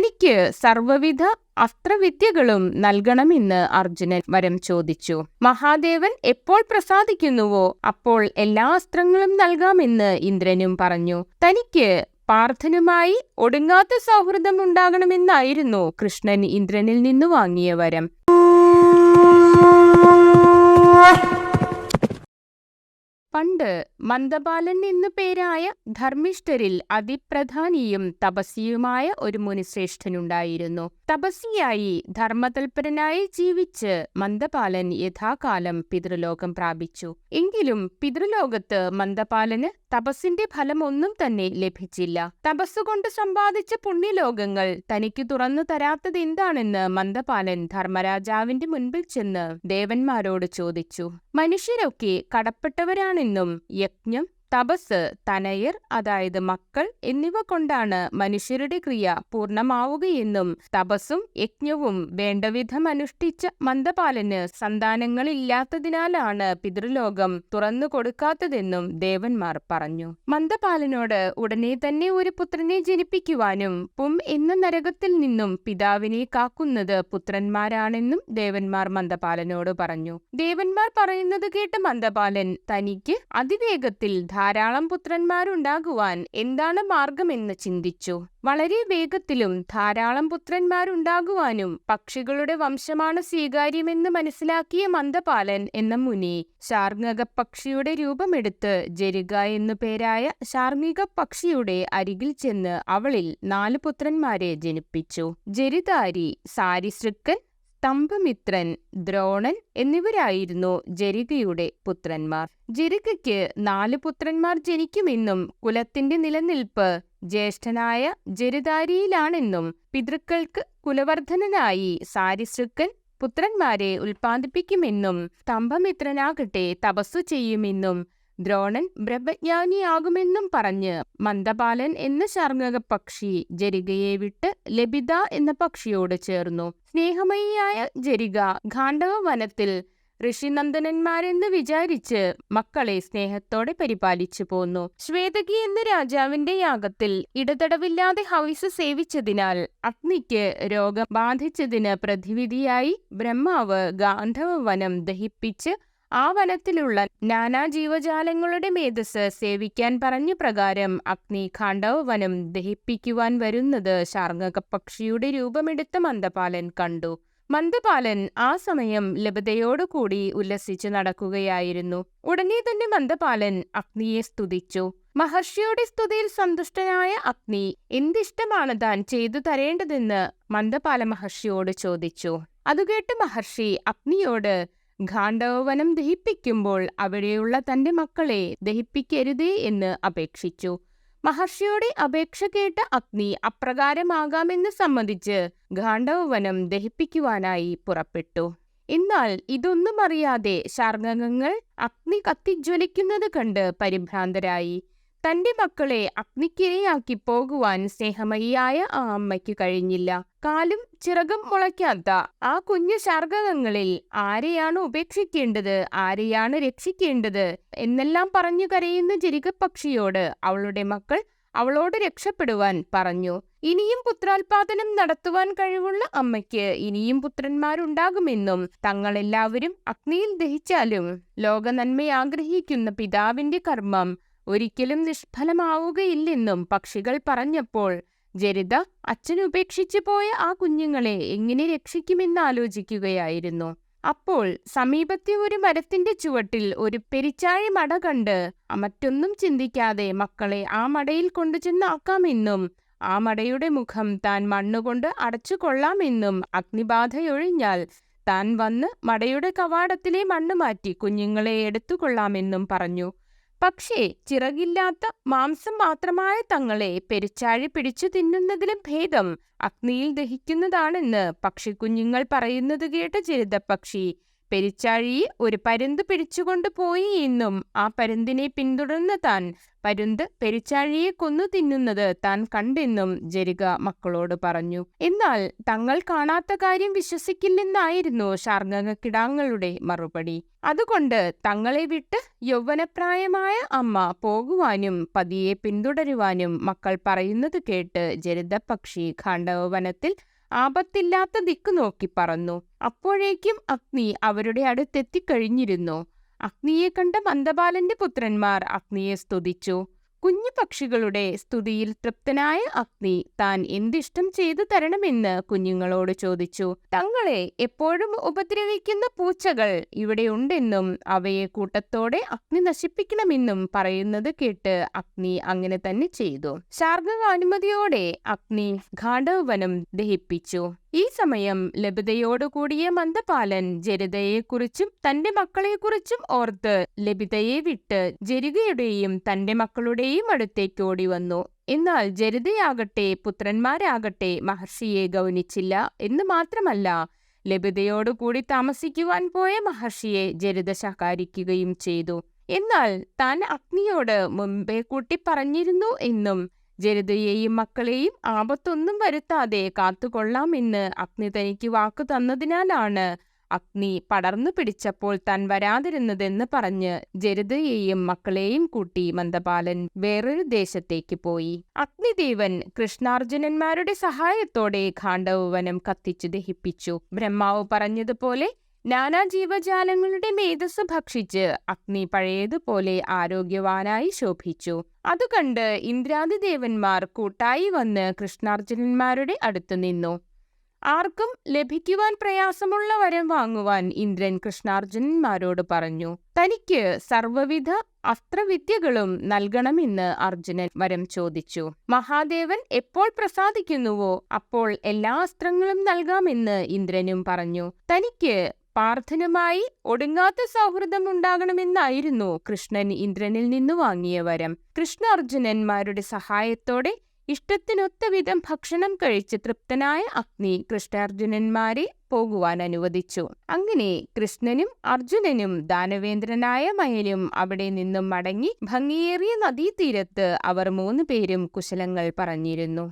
തനിക്ക് സർവവിധ അസ്ത്രവിദ്യകളും നൽകണമെന്ന് അർജുനൻ വരം ചോദിച്ചു. മഹാദേവൻ എപ്പോൾ പ്രസാദിക്കുന്നുവോ അപ്പോൾ എല്ലാ അസ്ത്രങ്ങളും നൽകാമെന്ന് ഇന്ദ്രനും പറഞ്ഞു. തനിക്ക് പാർത്ഥനുമായി ഒടുങ്ങാത്ത സൗഹൃദം ഉണ്ടാകണമെന്നായിരുന്നു കൃഷ്ണൻ ഇന്ദ്രനിൽ നിന്ന് വാങ്ങിയ വരം. പണ്ട് മന്ദപാലൻ എന്നു പേരായ ധർമ്മിഷ്ഠരിൽ അതിപ്രധാനിയും തപസ്വിയുമായ ഒരു മുനിശ്രേഷ്ഠനുണ്ടായിരുന്നു. തപസ്വിയായി ധർമ്മതൽപരനായി ജീവിച്ച് മന്ദപാലൻ യഥാകാലം പിതൃലോകം പ്രാപിച്ചു. എങ്കിലും പിതൃലോകത്ത് മന്ദപാലന് തപസ്സിന്റെ ഫലമൊന്നും തന്നെ ലഭിച്ചില്ല. തപസ്സുകൊണ്ട് സമ്പാദിച്ച പുണ്യലോകങ്ങൾ തനിക്ക് തുറന്നു തരാത്തത് എന്താണെന്ന് മന്ദപാലൻ ധർമ്മരാജാവിന്റെ മുൻപിൽ ചെന്ന് ദേവന്മാരോട് ചോദിച്ചു. മനുഷ്യരൊക്കെ என்னும் யக்ஞம் തപസ് തനയർ അതായത് മക്കൾ എന്നിവ കൊണ്ടാണ് മനുഷ്യരുടെ ക്രിയ പൂർണമാവുകയെന്നും തപസ്സും യജ്ഞവും വേണ്ടവിധം അനുഷ്ഠിച്ച മന്ദപാലന് സന്താനങ്ങളില്ലാത്തതിനാലാണ് പിതൃലോകം തുറന്നു കൊടുക്കാത്തതെന്നും ദേവന്മാർ പറഞ്ഞു. മന്ദപാലനോട് ഉടനെ തന്നെ ഒരു പുത്രനെ ജനിപ്പിക്കുവാനും പും എന്ന നരകത്തിൽ നിന്നും പിതാവിനെ കാക്കുന്നത് പുത്രന്മാരാണെന്നും ദേവന്മാർ മന്ദപാലനോട് പറഞ്ഞു. ദേവന്മാർ പറയുന്നത് കേട്ട മന്ദപാലൻ തനിക്ക് അതിവേഗത്തിൽ ധാരാളം പുത്രന്മാരുണ്ടാകുവാൻ എന്താണ് മാർഗമെന്ന് ചിന്തിച്ചു. വളരെ വേഗത്തിലും ധാരാളം പുത്രന്മാരുണ്ടാകുവാനും പക്ഷികളുടെ വംശമാണ് സ്വീകാര്യമെന്ന് മനസ്സിലാക്കിയ മന്ദപാലൻ എന്ന മുനി ശാർങ്ങക പക്ഷിയുടെ രൂപമെടുത്ത് ജരിക എന്നു പേരായ ശാർങ്ങിക പക്ഷിയുടെ അരികിൽ ചെന്ന് അവളിൽ നാല് പുത്രന്മാരെ ജനിപ്പിച്ചു. ജരിതാരി സാരിസൃക്കൻ സ്തംഭമിത്രൻ ദ്രോണൻ എന്നിവരായിരുന്നു ജരികയുടെ പുത്രന്മാർ. ജരികയ്ക്ക് നാല് പുത്രന്മാർ ജനിക്കുമെന്നും കുലത്തിന്റെ നിലനിൽപ്പ് ജ്യേഷ്ഠനായ ജരിതാരിയിലാണെന്നും പിതൃക്കൾക്ക് കുലവർദ്ധനനായി സാരിസൃക്കൻ പുത്രന്മാരെ ഉൽപ്പാദിപ്പിക്കുമെന്നും തമ്പമിത്രനാകട്ടെ തപസ്സു ചെയ്യുമെന്നും ദ്രോണൻ ബ്രഹ്മജ്ഞാനിയാകുമെന്നും പറഞ്ഞ് മന്ദപാലൻ എന്ന ശർങ്ങക പക്ഷി ജരികയെ വിട്ട് ലബിത എന്ന പക്ഷിയോട് ചേർന്നു. സ്നേഹമയിയായ ജരിക ഖാണ്ഡവ വനത്തിൽ ഋഷിനന്ദനന്മാരെന്ന് വിചാരിച്ച് മക്കളെ സ്നേഹത്തോടെ പരിപാലിച്ചു പോന്നു. ശ്വേതകി എന്ന രാജാവിന്റെ യാഗത്തിൽ ഇടതടവില്ലാതെ ഹവിസ് സേവിച്ചതിനാൽ അഗ്നിക്ക് രോഗം ബാധിച്ചതിന് പ്രതിവിധിയായി ബ്രഹ്മാവ് ഗാന്ധവ വനം ദഹിപ്പിച്ച് ആ വനത്തിലുള്ള നാനാ ജീവജാലങ്ങളുടെ മേധസ് സേവിക്കാൻ പറഞ്ഞ പ്രകാരം അഗ്നി ഖാണ്ഡവ വനം ദഹിപ്പിക്കുവാൻ വരുന്നത് ശാർങ്ങക പക്ഷിയുടെ രൂപമെടുത്ത മന്ദപാലൻ കണ്ടു. മന്ദപാലൻ ആ സമയം ലഭതയോടുകൂടി ഉല്ലസിച്ചു നടക്കുകയായിരുന്നു. ഉടനെ തന്നെ മന്ദപാലൻ അഗ്നിയെ സ്തുതിച്ചു. മഹർഷിയുടെ സ്തുതിയിൽ സന്തുഷ്ടനായ അഗ്നി എന്തിഷ്ടമാണ് താൻ ചെയ്തു തരേണ്ടതെന്ന്? മന്ദപാല മഹർഷിയോട് ചോദിച്ചു. അതുകേട്ട് മഹർഷി അഗ്നിയോട് ഖാണ്ഡവനം ദഹിപ്പിക്കുമ്പോൾ അവിടെയുള്ള തന്റെ മക്കളെ ദഹിപ്പിക്കരുതേ എന്ന് അപേക്ഷിച്ചു. മഹർഷിയുടെ അപേക്ഷ കേട്ട അഗ്നി അപ്രകാരമാകാമെന്ന് സമ്മതിച്ച് ഖാണ്ഡവനം ദഹിപ്പിക്കുവാനായി പുറപ്പെട്ടു. എന്നാൽ ഇതൊന്നും അറിയാതെ ശാർഗകങ്ങൾ അഗ്നി കത്തിജ്വലിക്കുന്നത് കണ്ട് പരിഭ്രാന്തരായി. തന്റെ മക്കളെ അഗ്നിക്കിരയാക്കി പോകുവാൻ സ്നേഹമയിയായ ആ അമ്മയ്ക്ക് കഴിഞ്ഞില്ല. കാലും ചിറകും മുളയ്ക്കാത്ത ആ കുഞ്ഞു ശാർഗകങ്ങളിൽ ആരെയാണ് ഉപേക്ഷിക്കേണ്ടത് ആരെയാണ് രക്ഷിക്കേണ്ടത് എന്നെല്ലാം പറഞ്ഞു കരയുന്ന ചിരികപ്പക്ഷിയോട് അവളുടെ മക്കൾ അവളോട് രക്ഷപ്പെടുവാൻ പറഞ്ഞു. ഇനിയും പുത്രാൽപാദനം നടത്തുവാൻ കഴിവുള്ള അമ്മയ്ക്ക് ഇനിയും പുത്രന്മാരുണ്ടാകുമെന്നും തങ്ങളെല്ലാവരും അഗ്നിയിൽ ദഹിച്ചാലും ലോകനന്മ ആഗ്രഹിക്കുന്ന പിതാവിന്റെ കർമ്മം ഒരിക്കലും നിഷ്ഫലമാവുകയില്ലെന്നും പക്ഷികൾ പറഞ്ഞപ്പോൾ ജരിത അച്ഛനുപേക്ഷിച്ചു പോയ ആ കുഞ്ഞുങ്ങളെ എങ്ങനെ രക്ഷിക്കുമെന്ന് ആലോചിക്കുകയായിരുന്നു. അപ്പോൾ സമീപത്തെ ഒരു മരത്തിന്റെ ചുവട്ടിൽ ഒരു പെരിച്ചാഴി മട കണ്ട് മറ്റൊന്നും ചിന്തിക്കാതെ മക്കളെ ആ മടയിൽ കൊണ്ടുചെന്ന് ആക്കാമെന്നും ആ മടയുടെ മുഖം താൻ മണ്ണുകൊണ്ട് അടച്ചു കൊള്ളാമെന്നും അഗ്നിബാധയൊഴിഞ്ഞാൽ താൻ വന്ന് മടയുടെ കവാടത്തിലെ മണ്ണ് മാറ്റി കുഞ്ഞുങ്ങളെ എടുത്തുകൊള്ളാമെന്നും പറഞ്ഞു. പക്ഷേ ചിറകില്ലാത്ത മാംസം മാത്രമായ തങ്ങളെ പെരിച്ചാഴി പിടിച്ചു തിന്നുന്നതിലും ഭേദം അഗ്നിയിൽ ദഹിക്കുന്നതാണെന്ന് പക്ഷിക്കുഞ്ഞുങ്ങൾ പറയുന്നത് കേട്ട ചിരിതപ്പക്ഷി പെരിച്ചാഴിയെ ഒരു പരുന്ത് പിടിച്ചുകൊണ്ട് പോയി എന്നും ആ പരുന്തിനെ പിന്തുടർന്ന് താൻ പരുന്ത് പെരിച്ചാഴിയെ കൊന്നു തിന്നുന്നത് താൻ കണ്ടെന്നും ജരിക മക്കളോട് പറഞ്ഞു. എന്നാൽ തങ്ങൾ കാണാത്ത കാര്യം വിശ്വസിക്കില്ലെന്നായിരുന്നു ശാർങ്ങകിടാങ്ങളുടെ മറുപടി. അതുകൊണ്ട് തങ്ങളെ വിട്ട് യൗവനപ്രായമായ അമ്മ പോകുവാനും പതിയെ പിന്തുടരുവാനും മക്കൾ പറയുന്നത് കേട്ട് ജരിതപക്ഷി ഖാണ്ഡവവനത്തിൽ ആപത്തില്ലാത്ത ദിക്ക് നോക്കി പറന്നു. അപ്പോഴേക്കും അഗ്നി അവരുടെ അടുത്തെത്തിക്കഴിഞ്ഞിരുന്നു. അഗ്നിയെ കണ്ട മന്ദബാലന്റെ പുത്രന്മാർ അഗ്നിയെ സ്തുതിച്ചു. കുഞ്ഞു പക്ഷികളുടെ സ്തുതിയിൽ തൃപ്തനായ അഗ്നി താൻ എന്തിഷ്ടം ചെയ്തു തരണമെന്ന് കുഞ്ഞുങ്ങളോട് ചോദിച്ചു. തങ്ങളെ എപ്പോഴും ഉപദ്രവിക്കുന്ന പൂച്ചകൾ ഇവിടെയുണ്ടെന്നും അവയെ കൂട്ടത്തോടെ അഗ്നി നശിപ്പിക്കണമെന്നും പറയുന്നത് കേട്ട് അഗ്നി അങ്ങനെ തന്നെ ചെയ്തു. ശാർഗ അനുമതിയോടെ അഗ്നി ഘാടവനം ദഹിപ്പിച്ചു. ഈ സമയം ലഭിതയോടുകൂടിയ മന്ദപാലൻ ജരിതയെക്കുറിച്ചും തന്റെ മക്കളെക്കുറിച്ചും ഓർത്ത് ലഭിതയെ വിട്ട് ജരികയുടെയും തന്റെ മക്കളുടെയും അടുത്തേക്ക് ഓടി വന്നു എന്നാൽ ജരിതയാകട്ടെ പുത്രന്മാരാകട്ടെ മഹർഷിയെ ഗൗനിച്ചില്ല. എന്ന് മാത്രമല്ല ലഭിതയോടുകൂടി താമസിക്കുവാൻ പോയ മഹർഷിയെ ജരിത ശകാരിക്കുകയും ചെയ്തു. എന്നാൽ താൻ അഗ്നിയോട് മുമ്പേ കൂട്ടി പറഞ്ഞിരുന്നു എന്നും ജരിതയെയും മക്കളെയും ആപത്തൊന്നും വരുത്താതെ കാത്തുകൊള്ളാമെന്ന് അഗ്നി തനിക്ക് വാക്കു തന്നതിനാലാണ് അഗ്നി പടർന്നു പിടിച്ചപ്പോൾ താൻ വരാതിരുന്നതെന്ന് പറഞ്ഞ് ജരിതയെയും മക്കളെയും കൂട്ടി മന്ദപാലൻ വേറൊരു ദേശത്തേക്ക് പോയി. അഗ്നിദേവൻ കൃഷ്ണാർജുനന്മാരുടെ സഹായത്തോടെ ഖാണ്ഡവനം കത്തിച്ചു ദഹിപ്പിച്ചു. ബ്രഹ്മാവ് പറഞ്ഞതുപോലെ നാനാ ജീവജാലങ്ങളുടെ മേധസ് ഭക്ഷിച്ച് അഗ്നി പഴയതുപോലെ ആരോഗ്യവാനായി ശോഭിച്ചു. അതുകണ്ട് ഇന്ദ്രാദിദേവന്മാർ കൂട്ടായി വന്ന് കൃഷ്ണാർജുനന്മാരുടെ അടുത്തു നിന്നു. ആർക്കും ലഭിക്കുവാൻ പ്രയാസമുള്ള വരം വാങ്ങുവാൻ ഇന്ദ്രൻ കൃഷ്ണാർജുനന്മാരോട് പറഞ്ഞു. തനിക്ക് സർവവിധ അസ്ത്രവിദ്യകളും നൽകണമെന്ന് അർജുനൻ വരം ചോദിച്ചു. മഹാദേവൻ എപ്പോൾ പ്രസാദിക്കുന്നുവോ അപ്പോൾ എല്ലാ അസ്ത്രങ്ങളും നൽകാമെന്ന് ഇന്ദ്രനും പറഞ്ഞു. തനിക്ക് പാർത്ഥനുമായി ഒടുങ്ങാത്ത സൗഹൃദം ഉണ്ടാകണമെന്നായിരുന്നു കൃഷ്ണൻ ഇന്ദ്രനിൽ നിന്ന് വാങ്ങിയ വരം. കൃഷ്ണാർജുനന്മാരുടെ സഹായത്തോടെ ഇഷ്ടത്തിനൊത്ത വിധം ഭക്ഷണം കഴിച്ച് തൃപ്തനായ അഗ്നി കൃഷ്ണാർജുനന്മാരെ പോകുവാൻ അനുവദിച്ചു. അങ്ങനെ കൃഷ്ണനും അർജുനനും ദാനവേന്ദ്രനായ മയലും അവിടെ നിന്നും മടങ്ങി ഭംഗിയേറിയ നദീതീരത്ത് അവർ മൂന്ന് പേരും കുശലങ്ങൾ പറഞ്ഞിരുന്നു.